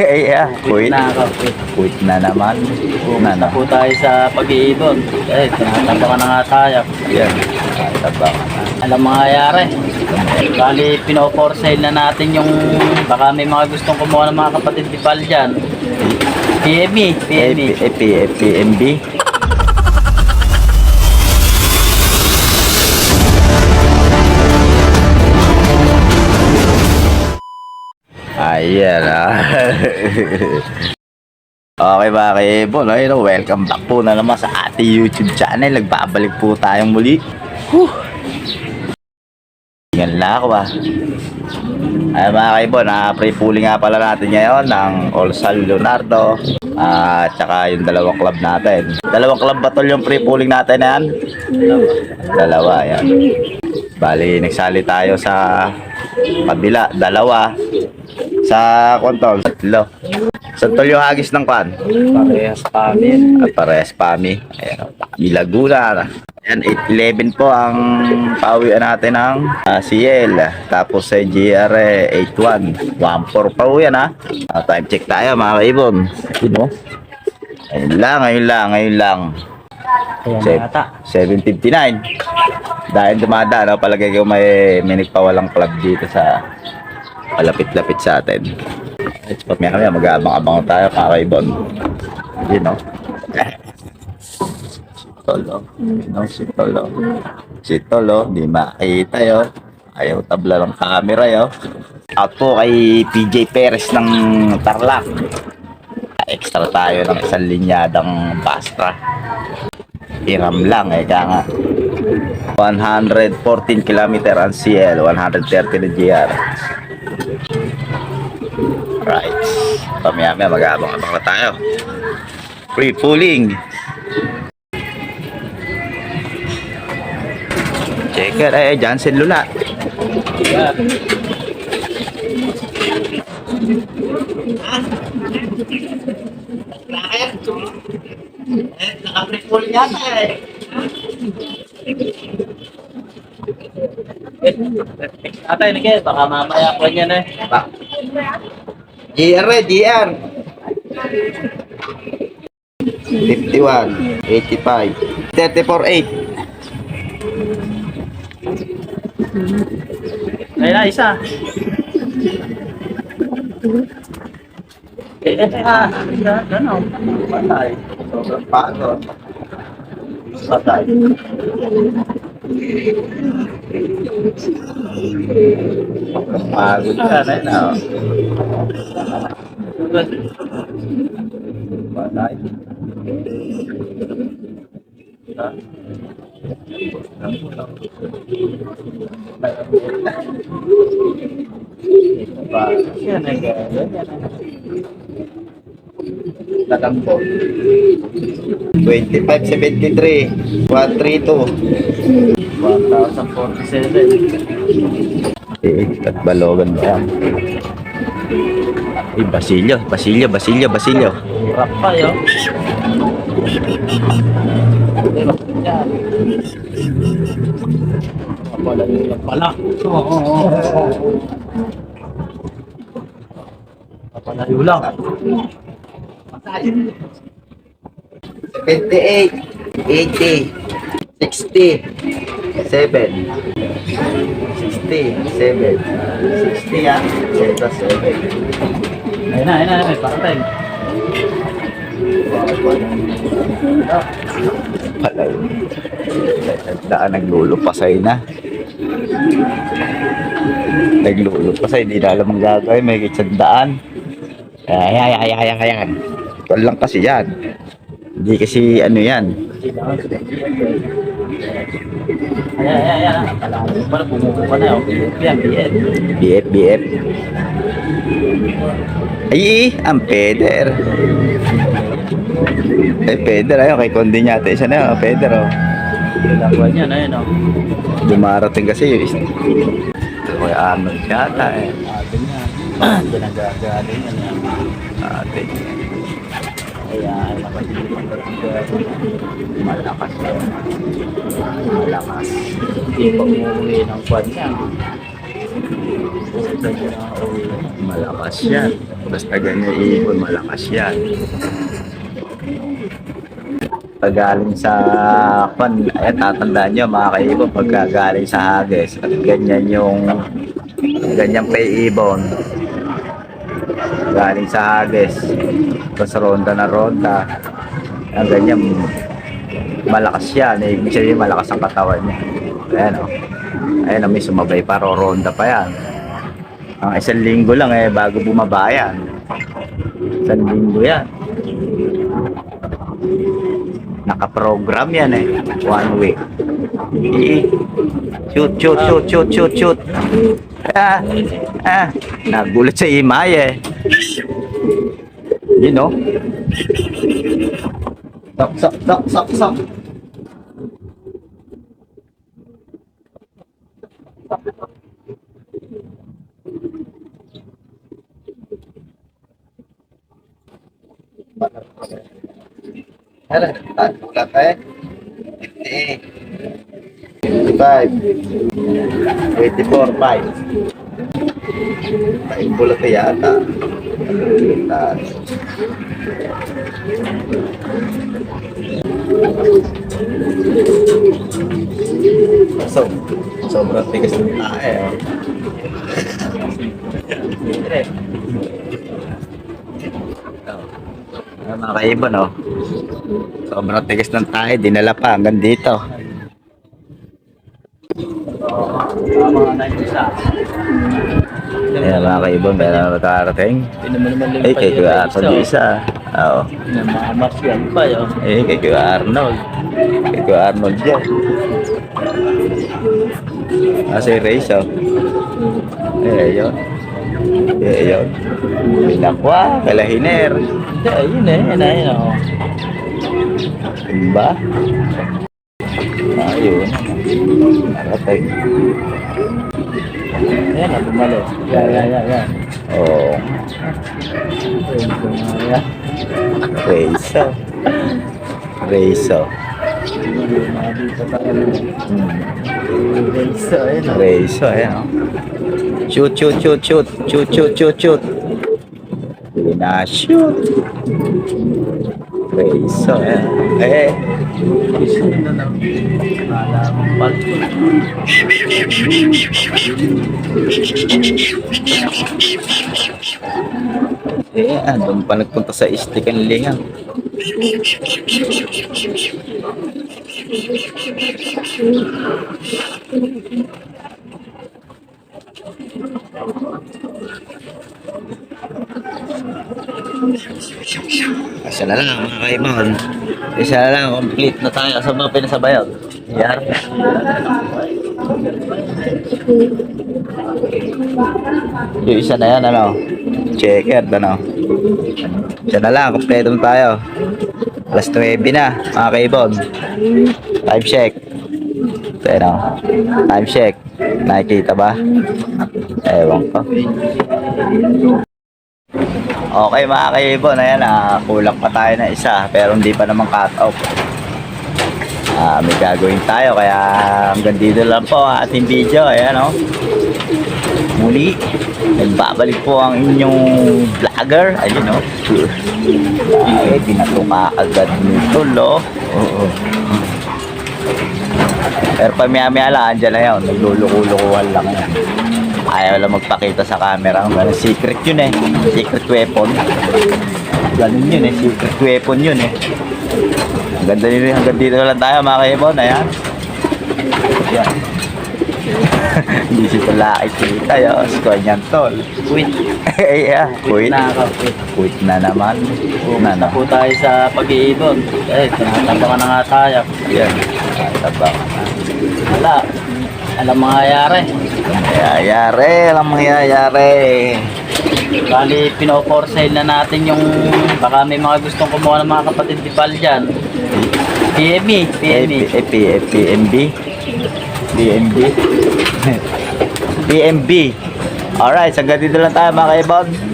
yeah, quit. na ako. Quit. Quit na naman. Na, Na na. po tayo sa pag-iibon. Eh, tinatabangan na nga tayo. Yan. Tabangan na. Alam mangyayari. Bali, pino-for sale na natin yung baka may mga gustong kumuha ng mga kapatid ni Pal dyan. PME, PME. AP, Ayan ah. okay mga kaibon, ayun, welcome back po na naman sa ating YouTube channel. Nagbabalik po tayong muli. Whew. Yan lang ako ah. Ay mga kaibon, ah, pre-pulling nga pala natin ngayon ng Olsal Leonardo at saka yung dalawang club natin. Dalawang club battle yung pre-pulling natin na yan? Dalawa, yan. Bali, nagsali tayo sa kabila, dalawa. Sa kontol, tatlo. Sa tulyo hagis ng kwan. Parehas kami. At parehas pami. Ayan, pami Laguna. Ayan, 811 po ang pawian natin ng ah, CL. Tapos sa GR 81. 14 pa po yan ha. Ah, time check tayo mga kaibon. Yun o. Ayun lang, ayun lang, ayun lang. Ayan yata. 759. Dahil dumada, no, palagay ko may, may nagpawalang club dito sa palapit-lapit sa atin. It's pa maya maya mag-aabang-abang tayo kakaibon. No. Si Tolo. Yun no, si Tolo. Si Tolo, di makita yun. Ayaw tabla ng camera yun. Out po kay PJ Perez ng Tarlac. Extra tayo ng isang linyadang Bastra. Hiram lang eh, kaya nga. 114 km ang CL, 130 na GR. Right. Pamaya maya mag-aabang-abang na tayo. Free pooling. Check it. Eh, Johnson Luna. Ayan. Naka-free pooling yata eh. Atay, nige, baka mamaya ko niya na eh. GR eh, GR. 51, 85, 34, 8. Ayun na, isa. Eh, eh, ah, yan, ano, patay. Sobrang pagod. Patay. Pagod ka na na. Patay. Yan, eh, yan, yan. Tatambo. 2573 132 1,047. Eh, at balogan ba yan? Eh, Basilio, Basilio, Basilio, Basilio. Hirap pa yun. Pala pala. Oo, oo, oo. Papalayo lang. 58 80 60 7 60 7 60 yan 7 7 Ayun na, ayun na, ayun. Pakatay. pala yun daan naglulupasay na naglulupasay hindi na alam ang gagawin may kitsandaan ay ay ay ay ay ay ito lang kasi yan hindi kasi ano yan Ayan, ayan, ayan. Palayo pa na, bumubo pa na. Okay, yan, yan. BF BF ay ang peder eh peder ayun kay Kondi niya isa na yun peder oh Kailangan yan, ayun o. dumarating kasi isa ito kay Arnold yata eh Atin yan. Pinagagaling yan. ate Kaya, ay nakasilipan ko Malakas. Malakas. Hindi pa umuwi ng kwan niya. Malakas yan. Basta ganyan ibon, malakas yan. Pag galing sa pan, ayan, tatandaan nyo mga kaibon, pagka galing sa hagis, at ganyan yung, ganyan pa ibon, galing sa hagis, tapos ronda na ronda, ang ganyan, malakas yan, eh, ibig sabihin malakas ang katawan niya. Ayan o, ayan o, may sumabay pa, ronda pa yan. Ang isang linggo lang eh, bago bumaba yan. Isang linggo yan. Nakaprogram yan eh. One week. Eh, Shoot, shoot, shoot, shoot, shoot, shoot. Ah, ah. Nagulat sa imay eh. You know? Sok, sok, sok, sok, sok. Ano? Ah, ulat eh. 55. 84, 5. Ay, bulat eh yata. Bulat. So, sobrang tigas ng tae. Oh. Oh, oh. Sobrang tigas ng tae, dinala pa hanggang dito. Ayan mga kaibon, meron na nakarating. Eh, kay Kuya Arnold yung isa. Oo. Namamasyal pa yun. Eh, kay Kuya Arnold. Kay Kuya Arnold dyan. Ah, si Reyes, oh. Eh, yun. Eh, yun. Pinakwa, kalahiner. Ayun eh. Ayun eh. Ayun oh. Ba? Ayun. Nakatay. Ayan ah, bumalik. Yan, yan, yan, yan. Oo. Ayun, kumaya. Reyes, oh. Reyes, oh. Mga dito tayo. Hmm. Race, ayun oh. Reyes, oh. Ayan, oh. Shoot, shoot, shoot, shoot. Shoot, shoot, shoot, shoot. Oh. Ayan. Eh. Eh, ah, doon pa nagpunta sa stick ang lingang. Isa na lang mga kaibon. Isa na lang, complete na tayo sa mga pinasabayan. Yan. Yung isa na yan, ano? Checkered, ano? Isa na lang, kompleto na tayo. Alas 9 na, mga kaibon. Time check. Ito, ano? Time check. Nakikita ba? Ewan ko. Okay mga kaibon, ayan ah, kulang pa tayo na isa pero hindi pa naman cut off. Ah, may gagawin tayo kaya hanggang dito lang po ang ating video, ayan oh. Muli, nagbabalik po ang inyong vlogger, ayun oh. Ay, pinatuka agad nito lo. Oo. Pero pamaya-maya lang, andyan na yun, nagluluko-lukuhan lang yan. Ayaw lang magpakita sa camera. Ganun, secret yun eh. Secret weapon. Ganun yun eh. Secret weapon yun eh. Ang ganda nito. Hanggang dito na lang tayo mga kaibon. Ayan. Ayan. Hindi si pala kita yun. Squad niyan tol. Quit. yeah. Quit. na ako. Quit. Quit na naman. Na Na na. po tayo sa pag-iibon. Eh, tinatabangan na nga tayo. Yan. Tabang. Wala. Alam mangyayari. Mangyayari. Alam mangyayari. Bali, pino-for sale na natin yung baka may mga gustong kumuha ng mga kapatid ni Pal dyan. PME. AP, AP, PMB. PMB. PMB. Alright, hanggang dito lang tayo mga kaibon.